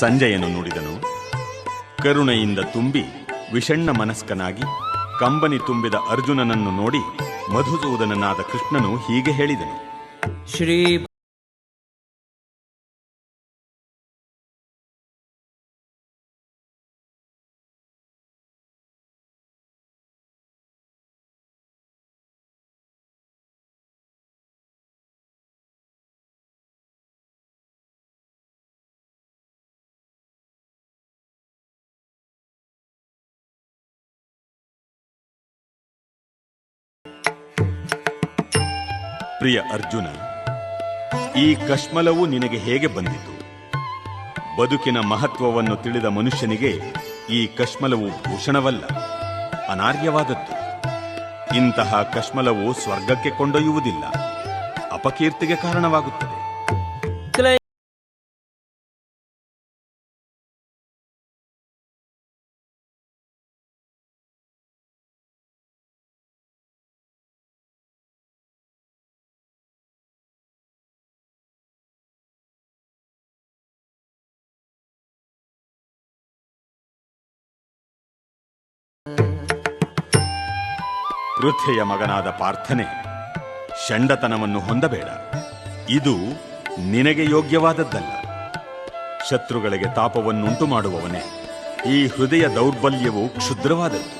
ಸಂಜಯನು ನುಡಿದನು. ಕರುಣೆಯಿಂದ ತುಂಬಿ ವಿಷಣ್ಣ ಮನಸ್ಕನಾಗಿ ಕಂಬನಿ ತುಂಬಿದ ಅರ್ಜುನನನ್ನು ನೋಡಿ ಮಧುಸೂದನನಾದ ಕೃಷ್ಣನು ಹೀಗೆ ಹೇಳಿದನು. ಶ್ರೀ ಪ್ರಿಯ ಅರ್ಜುನ, ಈ ಕಶ್ಮಲವು ನಿನಗೆ ಹೇಗೆ ಬಂದಿತು? ಬದುಕಿನ ಮಹತ್ವವನ್ನು ತಿಳಿದ ಮನುಷ್ಯನಿಗೆ ಈ ಕಶ್ಮಲವು ಭೂಷಣವಲ್ಲ, ಅನಾರ್ಯವಾದದ್ದು. ಇಂತಹ ಕಶ್ಮಲವು ಸ್ವರ್ಗಕ್ಕೆ ಕೊಂಡೊಯ್ಯುವುದಿಲ್ಲ, ಅಪಕೀರ್ತಿಗೆ ಕಾರಣವಾಗುತ್ತದೆ. ಪೃಥ್ವಿಯ ಮಗನಾದ ಪಾರ್ಥನೆ, ಷಂಡತನವನ್ನು ಹೊಂದಬೇಡ. ಇದು ನಿನಗೆ ಯೋಗ್ಯವಾದದ್ದಲ್ಲ. ಶತ್ರುಗಳಿಗೆ ತಾಪವನ್ನುಂಟು ಮಾಡುವವನೇ, ಈ ಹೃದಯ ದೌರ್ಬಲ್ಯವು ಕ್ಷುದ್ರವಾದದ್ದು.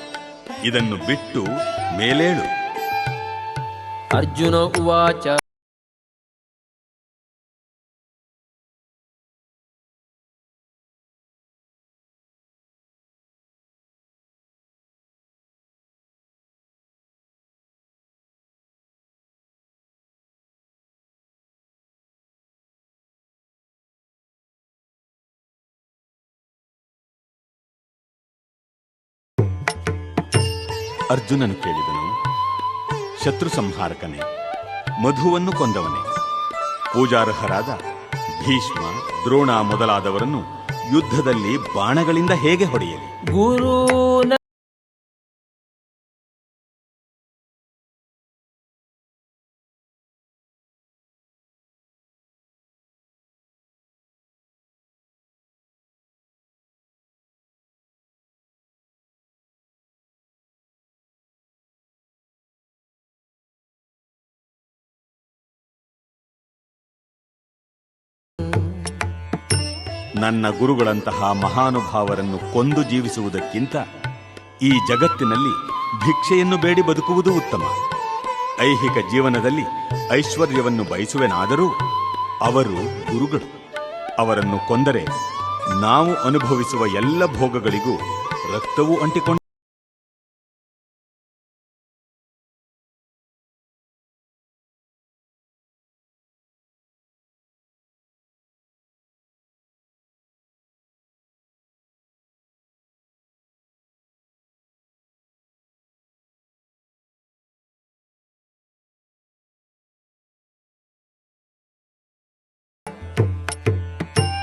ಇದನ್ನು ಬಿಟ್ಟು ಮೇಲೇಳು. ಅರ್ಜುನ ಉವಾಚ ಅರ್ಜುನನು ಕೇಳಿದನು, ಶತ್ರು ಸಂಹಾರಕನೇ, ಮಧುವನ್ನು ಕೊಂದವನೇ, ಪೂಜಾರ್ಹರಾದ ಭೀಷ್ಮ, ದ್ರೋಣ ಮೊದಲಾದವರನ್ನು ಯುದ್ಧದಲ್ಲಿ ಬಾಣಗಳಿಂದ ಹೇಗೆ ಹೊಡೆಯಲಿ? ಗುರು ನನ್ನ ಗುರುಗಳಂತಹ ಮಹಾನುಭಾವರನ್ನು ಕೊಂದು ಜೀವಿಸುವುದಕ್ಕಿಂತ ಈ ಜಗತ್ತಿನಲ್ಲಿ ಭಿಕ್ಷೆಯನ್ನು ಬೇಡಿ ಬದುಕುವುದು ಉತ್ತಮ. ಐಹಿಕ ಜೀವನದಲ್ಲಿ ಐಶ್ವರ್ಯವನ್ನು ಬಯಸುವೆನಾದರೂ ಅವರು ಗುರುಗಳು. ಅವರನ್ನು ಕೊಂದರೆ ನಾವು ಅನುಭವಿಸುವ ಎಲ್ಲ ಭೋಗಗಳಿಗೂ ರಕ್ತವೂ ಅಂಟಿಕೊಂಡು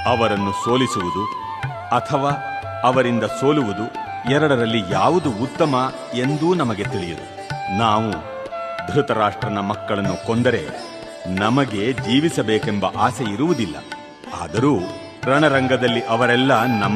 ಅವರನ್ನು ಸೋಲಿಸುವುದು ಅಥವಾ ಅವರಿಂದ ಸೋಲುವುದು ಎರಡರಲ್ಲಿ ಯಾವುದು ಉತ್ತಮ ಎಂದೂ ನಮಗೆ ತಿಳಿಯದು. ನಾವು ಧೃತರಾಷ್ಟ್ರನ ಮಕ್ಕಳನ್ನು ಕೊಂದರೆ ನಮಗೆ ಜೀವಿಸಬೇಕೆಂಬ ಆಸೆ ಇರುವುದಿಲ್ಲ. ಆದರೂ ರಣರಂಗದಲ್ಲಿ ಅವರೆಲ್ಲ ನಮ್ಮ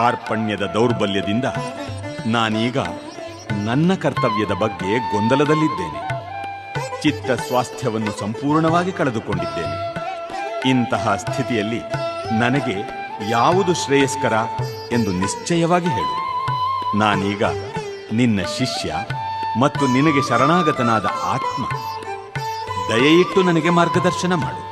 ಕಾರ್ಪಣ್ಯದ ದೌರ್ಬಲ್ಯದಿಂದ ನಾನೀಗ ನನ್ನ ಕರ್ತವ್ಯದ ಬಗ್ಗೆ ಗೊಂದಲದಲ್ಲಿದ್ದೇನೆ. ಚಿತ್ತ ಸ್ವಾಸ್ಥ್ಯವನ್ನು ಸಂಪೂರ್ಣವಾಗಿ ಕಳೆದುಕೊಂಡಿದ್ದೇನೆ. ಇಂತಹ ಸ್ಥಿತಿಯಲ್ಲಿ ನನಗೆ ಯಾವುದು ಶ್ರೇಯಸ್ಕರ ಎಂದು ನಿಶ್ಚಯವಾಗಿ ಹೇಳು. ನಾನೀಗ ನಿನ್ನ ಶಿಷ್ಯ ಮತ್ತು ನಿನಗೆ ಶರಣಾಗತನಾದ ಆತ್ಮ. ದಯೆಯಿಟ್ಟು ನನಗೆ ಮಾರ್ಗದರ್ಶನ ಮಾಡು.